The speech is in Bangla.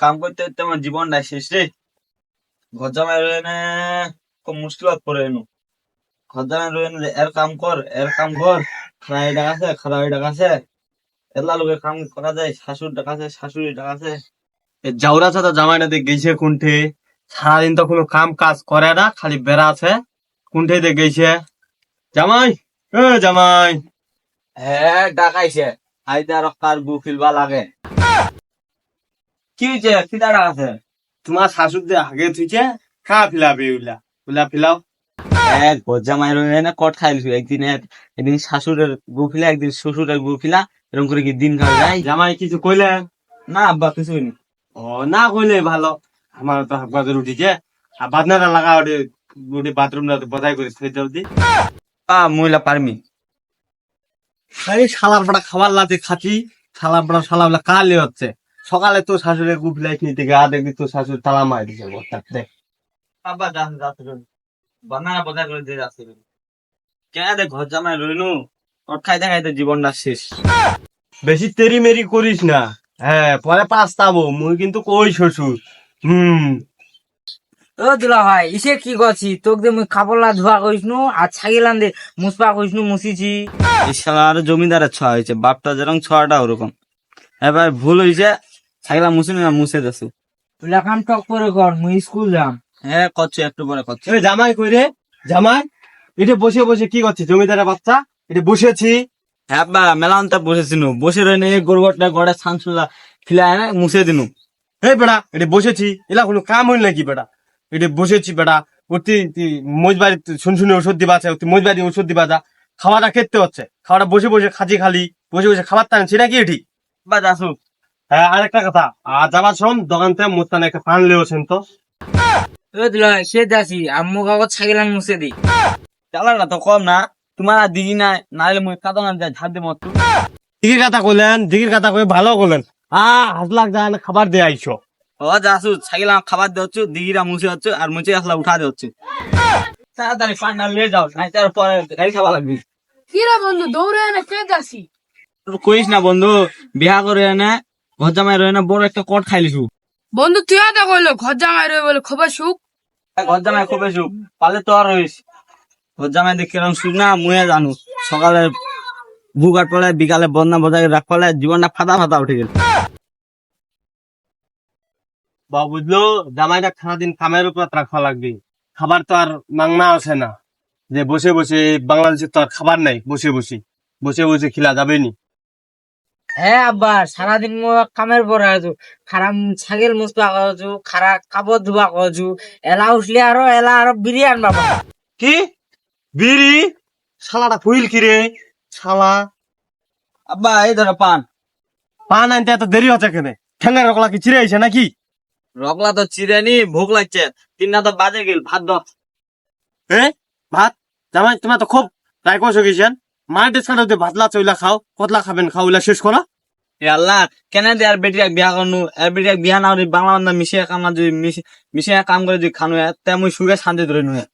কাম করতে করতে আমার জীবনটা শেষ রে। ঘর জামাই রয়ে নে, খুব মুশকিলত পড়ে এনু। ঘর জামাই রয়ে নে এর কাম কর, এর কাম কর। খারাই ডাক আছে খারাই ডাক আছে। এলা লোকের কাম করা যায় শাশুর ডাক আছে শাশুড়ি ডাক আছে। জাউরা চাচা জামাইটাতে গেছে কোনঠে। সারাদিন তো কোনো কাম কাজ করে না, খালি বেড়া আছে। কোনঠে দিয়ে গেছে? জামাই জামাই। হ্যাঁ ডাকাইছে আইতে আর কার গু ফিলবা লাগে। কি হয়েছে কি ডাক আছে? তোমার শাশুর দিয়ে আগে থুইছে খা ফিলাবে উলা উলা ফিলাও। এক মায়ের না কট খাইলিস একদিন এক একদিন শাশুড়ের গু ফিলা একদিন শ্বশুরের গু ফিলা এরকম করে কি দিন খাওয়া যায় জামাই কিছু কইলে? না আব্বা কিছুই নি ও না কইলে ভালো। আমার তো আর বাদনাটা লাগা ওটি ওটি বাথরুমটা বজাই করে থই আ মহিলা পারমি শালার পাড়া খাবার লাতে খাচ্ছি শালার পাড়া শালা কালে হচ্ছে। সকালে তো শাশুড়ি গুফলাই নিতে গা দেখবি তো শাশুড়ি তালা মারি দিছে দেখ। আব্বা যাস যাচ্ছে বানা বজা করে দিয়ে যাচ্ছে কেন দে ঘর জামাই রইনু কট খাইতে খাইতে জীবনটা শেষ। বেশি তেরি মেরি করিস না। হ্যাঁ পরে পাস্তাবো মুই কিন্তু কই শ্বশুর? হুম। ও দুলা ভাই ইসে কি করছি? তোক দে মুই কাপড় ধোয়া করিস নু আর ছাগিলান দে মুসপা করিস নু মুছিছি। এই শালা আর জমিদারের ছোঁয়া হয়েছে বাপটা যেরকম ছোঁয়াটা ওরকম। এবার ভুল হয়েছে ছাগলা মুছে না মুছে যাচ্ছে তুলা কাম টক করে কর মুই স্কুল যাম। হ্যাঁ করছে একটু পরে করছে। এ জামাই কই রে? জামাই এটা বসে বসে কি করছিস? জমিদারের বাচ্চা? এটা বসেছি। হ্যাঁ বা মেলান্তা বসেছিল বসে রইনে গোরগটটা গড়ে সানসুলা খিলায় না মুছে দিনু। এই বেড়া এটা বসেছি। এলা কোনো কাম হইল নাকি বেড়া? এটা বসেছি বেড়া। অতি মজবাড়ি শুনশুনি ওষুধ দিবা আছে। অতি মজবাড়ি ওষুধ দিবা যা। খাওয়াটা খেতে হচ্ছে। খাওয়াটা বসে বসে খাজি খালি। বসে বসে খাবার টানছি নাকি এটি? বা যাসু হ্যাঁ আরেকটা কথা। আর যাবার শোন দোকান থেকে মোস্তান একটা পান লেওছেন তো। সে যাচ্ছি আম্মু কাগজ ছাগিলান মুছে দি। চালাটা তো কম না তোমার আর দিদি নাই নাহলে মুই কাদা না যায় ঝাড় দেবো দিঘির কথা কইলেন দিঘির কথা কই ভালো করলেন আ হাজলাক যান খাবার দিয়ে আইছো। ও যাসু ছাগিলা খাবার দেওয়াচ্ছ দিদিরা মুছে হচ্ছে আর মুছে আসলা উঠা দেওয়াচ্ছে তাড়াতাড়ি পান্ডা নিয়ে যাও নাই তার পরে গাড়ি খাওয়া লাগবে। কিরা বন্ধু দৌড়ে এনে কে যাসি তোর কইস না বন্ধু বিয়া করে এনে ঘর জামাই রয়ে না বড় একটা কট খাইলিছু বন্ধু তুই হাতে কইলো ঘর জামাই রয়ে বলে খবর সুখ। ঘর জামাই খুব বেশু পালে তো আর হইস। ঘর জামাই দেখে এরকম সুখ না মুয়ে জানু। সকালে বুগাট পড়ে বিকালে বন্যা বজায় রাখ পড়ে জীবনটা ফাটা ফাটা উঠে গেল। বা বুঝলো জামাইটা সারাদিন কামের উপর রাখা লাগবে। খাবার তো আর মাংনা আছে না। যে বসে বসে বাংলাদেশে তো আর খাবার নাই বসে বসে। বসে বসে খিলা যাবে নি। হ্যাঁ আব্বা সারাদিন মো কামের পরে আছো। খারাপ ছাগল মুসপা করছু খারাপ কাপড় ধোয়া করছু এলা উঠলে আরও এলা আরও বিরিয়ান বাবা কি? বিড়ি শালাটা ফুইল কি রে শালা। আব্বা এই ধরো পান পান আনতে এত দেরি হচ্ছে কেন? ঠেঙ্গা রকলা কি চিরে আইছে নাকি? রগলা তো চিরেনি ভোগ লাগছে। তিনটা তো বাজে গেল ভাত দাও এ ভাত? জামাই তোমার তো খুব ট্রাই করছ গেছেন মায়ের সাথে ভাতলা চইলা খাও কতলা খাবেন খাও ওইলা শেষ করো। আল্লাহ, কেন দে আর বেটিয়া বিয়া করনু? আর বেটিয়াক বিয়া না বাংলা বান্ধা মিশিয়া কাম না যদি মিশিয়া কাম করে যদি খানো তেমন সুখে শান্তি ধরে নুয়ে